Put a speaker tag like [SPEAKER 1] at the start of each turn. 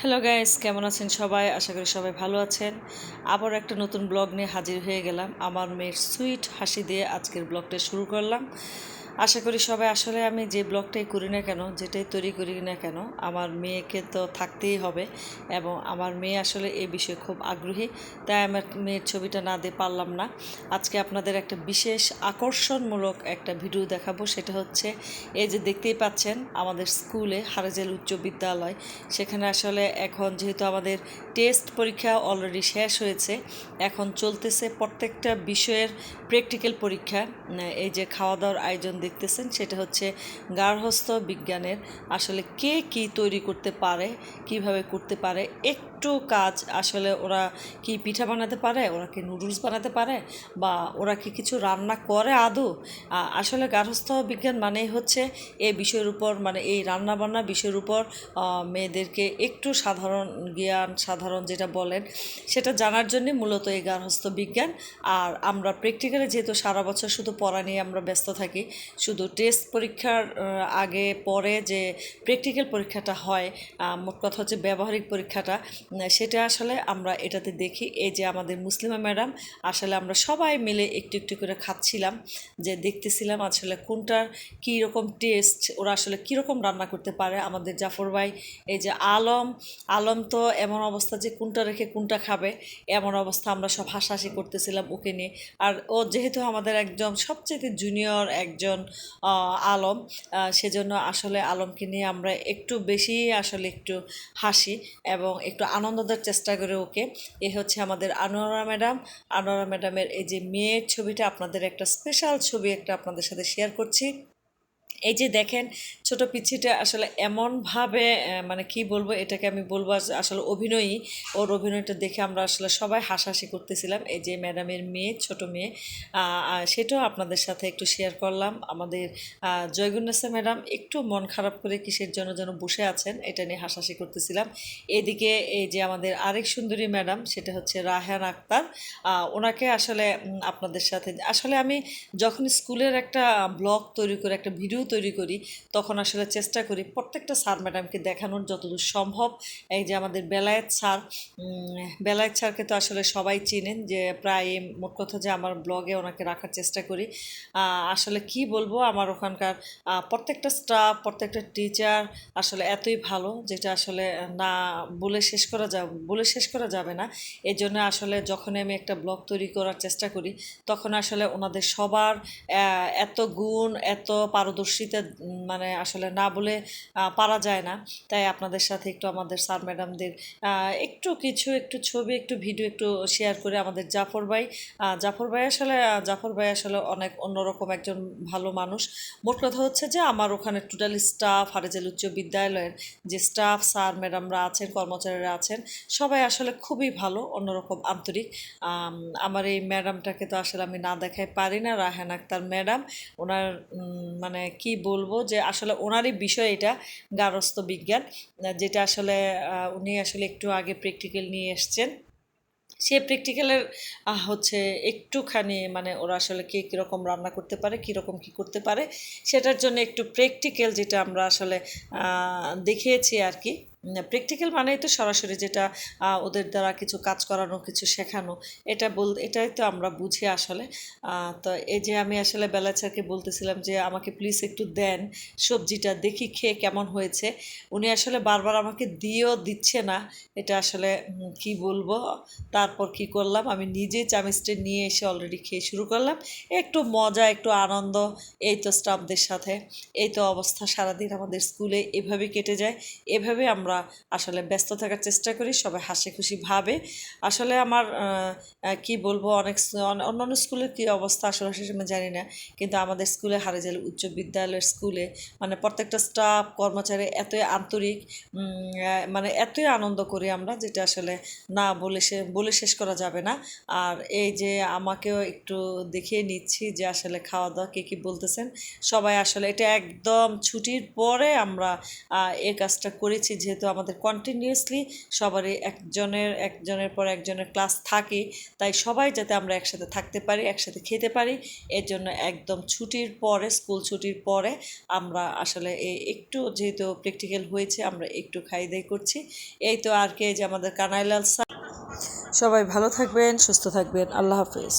[SPEAKER 1] Hello guys কেমন আছেন সবাই? আশা করি সবাই ভালো আছেন। আবার একটা নতুন ব্লগ নিয়ে হাজির হয়ে গেলাম। আমার মেয়ের সুইট হাসি দিয়ে আজকের ব্লগটা শুরু করলাম। আশা করি সবাই আসলে আমি যে ব্লগটাই করি না কেন, যেটাই তৈরি করি না কেন, আমার মেয়েকে তো থাকতেই হবে এবং আমার মেয়ে আসলে এই বিষয়ে খুব আগ্রহী, তাই আমার মেয়ের ছবিটা না দিয়ে পারলাম না। আজকে আপনাদের একটা বিশেষ আকর্ষণমূলক একটা ভিডিও দেখাবো, সেটা হচ্ছে এই যে দেখতেই পাচ্ছেন আমাদের স্কুলে হারাজেল উচ্চ বিদ্যালয়, সেখানে আসলে এখন যেহেতু আমাদের টেস্ট পরীক্ষা অলরেডি শেষ হয়েছে, এখন চলতেছে প্রত্যেকটা বিষয়ের প্র্যাকটিক্যাল পরীক্ষা, এই যে খাওয়া দাওয়ার আয়োজন দেখতেছেন, সেটা হচ্ছে গার্হস্থ্য বিজ্ঞানের আসলে কে কি তৈরি করতে পারে, কীভাবে করতে পারে, একটু কাজ আসলে ওরা কি পিঠা বানাতে পারে, ওরা কি নুডলস বানাতে পারে, বা ওরা কি কিছু রান্না করে আদৌ? আসলে গার্হস্থ্য বিজ্ঞান মানেই হচ্ছে এই বিষয়ের উপর মানে এই রান্না বান্না বিষয়ের উপর মেয়েদেরকে একটু সাধারণ জ্ঞান, সাধারণ যেটা বলেন, সেটা জানার জন্যে মূলত এই গার্হস্থ বিজ্ঞান। আর আমরা প্র্যাকটিক্যালে যেহেতু সারা বছর শুধু পড়া নিয়ে আমরা ব্যস্ত থাকি, শুধু টেস্ট পরীক্ষার আগে পরে যে প্র্যাকটিক্যাল পরীক্ষাটা হয় মোট কথা হচ্ছে ব্যবহারিক পরীক্ষাটা সেটা আসলে আমরা এটাতে দেখি। এই যে আমাদের মুসলিমা ম্যাডাম, আসলে আমরা সবাই মিলে একটু একটু করে খাচ্ছিলাম, যে দেখতেছিলাম আসলে কোনটার কী রকম টেস্ট ওরা আসলে কীরকম রান্না করতে পারে। আমাদের জাফর ভাই, এই যে আলম আলম তো এমন অবস্থা যে কোনটা রেখে কোনটা খাবে, এমন অবস্থা আমরা সব হাসাহাসি করতেছিলাম ওকে নিয়ে। আর ও যেহেতু আমাদের একজন সবচেয়ে জুনিয়র একজন আলম সেজন্য আসলে আলমকে নিয়ে আমরা একটু বেশি আসলে একটু হাসি এবং একটু আনন্দ দেওয়ার চেষ্টা করে ওকে। এ হচ্ছে আমাদের আনোয়ারা ম্যাডাম। আনোয়ারা ম্যাডামের এই যে মেয়ের ছবিটা আপনাদের একটা স্পেশাল ছবি একটা আপনাদের সাথে শেয়ার করছি। এই যে দেখেন, ছোট পিচ্ছিটা আসলে এমনভাবে মানে কি বলব, এটাকে আমি বলব আস- আসলে অভিনয়ই। ওর অভিনয়টা দেখে আমরা আসলে সবাই হাসাহাসি করতেছিলাম। এই যে ম্যাডামের মেয়ে, ছোট মেয়ে সেটাও আপনাদের সাথে একটু শেয়ার করলাম। আমাদের জয়গুন্নেসা ম্যাডাম একটু মন খারাপ করে কিসের জন্য যেন বসে আছেন, এটা নিয়ে হাসাহাসি করতেছিলাম। এদিকে এই যে আমাদের আরেক সুন্দরী ম্যাডাম, সেটা হচ্ছে রাহান আক্তার। ওনাকে আসলে আপনাদের সাথে, আসলে আমি যখন স্কুলের একটা ব্লগ তৈরি করে একটা ভিডিও তৈরি করি, তখন আসলে চেষ্টা করি প্রত্যেকটা স্যার ম্যাডামকে দেখানোর যতদূর সম্ভব। এই যে আমাদের বেলায়েত স্যার বেলায়েত স্যারকে তো আসলে সবাই চিনেন যে প্রায় মোট কথা যে আমার ব্লগে ওনাকে রাখার চেষ্টা করি। আসলে কি বলব, আমার ওখানকার প্রত্যেকটা স্টাফ, প্রত্যেকটা টিচার আসলে এতই ভালো যেটা আসলে না বলে শেষ করা যাবে বলে শেষ করা যাবে না। এই জন্য আসলে যখন আমি একটা ব্লগ তৈরি করার চেষ্টা করি, তখন আসলে ওনাদের সবার এত গুণ, এত পারদর্শিতা উম, মানে আসলে না বলে পারা যায় না। তাই আপনাদের সাথে একটু আমাদের স্যার ম্যাডামদের একটু কিছু একটু ছবি একটু ভিডিও একটু শেয়ার করে আমাদের জাফর ভাই। জাফর ভাই আসলে জাফর ভাই আসলে অনেক অন্যরকম একজন ভালো মানুষ। মোট কথা হচ্ছে যে আমার ওখানে টোটালি স্টাফ হারেজেল উচ্চ বিদ্যালয়ের যে স্টাফ স্যার ম্যাডামরা আছেন কর্মচারীরা আছেন সবাই আসলে খুবই ভালো অন্যরকম আন্তরিক। আমার এই ম্যাডামটাকে তো আসলে আমি না দেখাই পারি না রাহান আক্তার ম্যাডাম। ওনার মানে কি বলব যে আসলে ওনারই বিষয় এটা গারস্থ বিজ্ঞান, যেটা আসলে উনি আসলে একটু আগে প্র্যাকটিক্যাল নিয়ে এসছেন। সে প্র্যাকটিক্যালের হচ্ছে একটুখানি মানে ওরা আসলে কে কীরকম রান্না করতে পারে, কীরকম কী করতে পারে, সেটার জন্য একটু প্র্যাকটিক্যাল যেটা আমরা আসলে দেখিয়েছি আর কি। প্র্যাকটিক্যাল মানেই তো সরাসরি যেটা ওদের দ্বারা কিছু কাজ করানো, কিছু শেখানো, এটা বল, এটাই তো আমরা বুঝি আসলে। তো এই যে আমি আসলে বেলাচারকে বলতেছিলাম যে, আমাকে প্লিজ একটু দেন, সবজিটা দেখি খেয়ে কেমন হয়েছে। উনি আসলে বারবার আমাকে দিয়েও দিচ্ছে না, এটা আসলে কি বলব? তারপর কি করলাম? আমি নিজে চামিচটা নিয়ে এসে অলরেডি খেয়ে শুরু করলাম। একটু মজা, একটু আনন্দ, এই তো স্টাফদের সাথে, এই তো অবস্থা সারাদিন আমাদের স্কুলে এভাবে কেটে যায়। এভাবে আমরা আসলে ব্যস্ত থাকার চেষ্টা করি, সবাই হাসি খুশি ভাবে। আসলে আমার কি বলব, অনেক অন্যান্য স্কুলের কী অবস্থা আসলে আমি জানি না। কিন্তু আমাদের স্কুলে হারেজাল উচ্চ বিদ্যালয়ের স্কুলে মানে প্রত্যেকটা স্টাফ কর্মচারী এতই আন্তরিক মানে এতই আনন্দ করি আমরা, যেটা আসলে না বলে সে, বলে শেষ করা যাবে না। আর এই যে আমাকেও একটু দেখিয়ে নিচ্ছি যে আসলে খাওয়া দাওয়া কে কী বলতেছেন, সবাই আসলে এটা একদম ছুটির পরে আমরা এই কাজটা করেছি, যেহেতু আমাদের কন্টিনিউয়াসলি সবারই একজনের একজনের পর একজনের ক্লাস থাকে, তাই সবাই যাতে আমরা একসাথে থাকতে পারি, একসাথে খেতে পারি, এর জন্য একদম ছুটির পরে স্কুল ছুটির পরে আমরা আসলে এই একটু যেহেতু প্র্যাকটিক্যাল হয়েছে, আমরা একটু খাই দাই করছি। এই তো আর কে যে আমাদের কানাইলাল স্যার সবাই ভালো থাকবেন, সুস্থ থাকবেন, আল্লাহ হাফেজ।